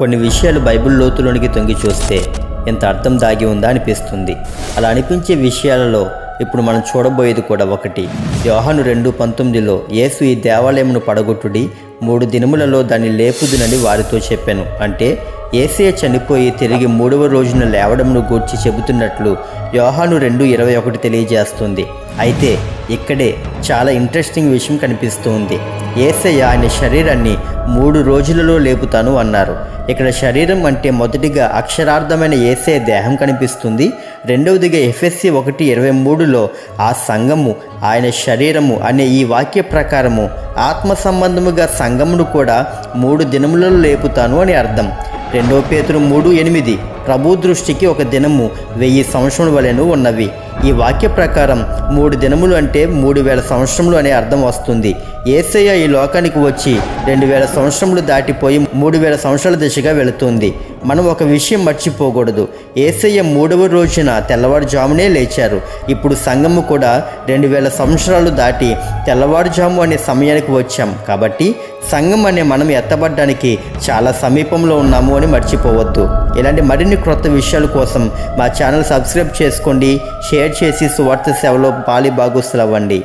కొన్ని విషయాలు బైబిల్ లోతులోనికి తొంగి చూస్తే ఎంత అర్థం దాగి ఉందా అనిపిస్తుంది. అలా అనిపించే విషయాలలో ఇప్పుడు మనం చూడబోయేది కూడా ఒకటి. యోహాను రెండు పంతొమ్మిదిలో యేసు ఈ దేవాలయమును పడగొట్టుడి మూడు దినములలో దాన్ని లేపుదునని వారితో చెప్పాను. అంటే ఏసే చనిపోయి తిరిగి మూడవ రోజున లేవడంను గూర్చి చెబుతున్నట్లు యోహాను రెండు ఇరవై ఒకటి తెలియజేస్తుంది. అయితే ఇక్కడే చాలా ఇంట్రెస్టింగ్ విషయం కనిపిస్తుంది. ఏసయ్య ఆయన శరీరాన్ని మూడు రోజులలో లేపుతాను అన్నారు. ఇక్కడ శరీరం అంటే మొదటిగా అక్షరార్థమైన ఏసే దేహం కనిపిస్తుంది. రెండవదిగా ఎఫ్ఎస్సి ఒకటి ఇరవై మూడులో ఆ సంఘము ఆయన శరీరము అనే ఈ వాక్య ప్రకారము ఆత్మ సంబంధముగా సంఘమును కూడా మూడు దినములలో లేపుతాను అని అర్థం. రెండో పేతురు మూడు ఎనిమిది. ప్రభు దృష్టికి ఒక దినము వెయ్యి సంవత్సరముల వలెను ఉన్నవి. ఈ వాక్య ప్రకారం మూడు దినములు అంటే మూడు వేల సంవత్సరములు అనే అర్థం వస్తుంది. ఏసయ్య ఈ లోకానికి వచ్చి రెండు వేల సంవత్సరములు దాటిపోయి మూడు వేల సంవత్సరాల దిశగా వెళుతుంది. మనం ఒక విషయం మర్చిపోకూడదు. ఏసయ్య మూడవ రోజున తెల్లవారుజామునే లేచారు. ఇప్పుడు సంఘము కూడా రెండు వేల సంవత్సరాలు దాటి తెల్లవారుజాము అనే సమయానికి వచ్చాం. కాబట్టి సంఘం అనే మనం ఎత్తబడ్డానికి చాలా సమీపంలో ఉన్నాము అని మర్చిపోవద్దు. ఇలాంటి మరిన్ని క్రొత్త విషయాల కోసం మా ఛానల్ సబ్స్క్రైబ్ చేసుకోండి షేర్ చేసి సువార్త సేవలో పాలి భాగస్తులు అవ్వండి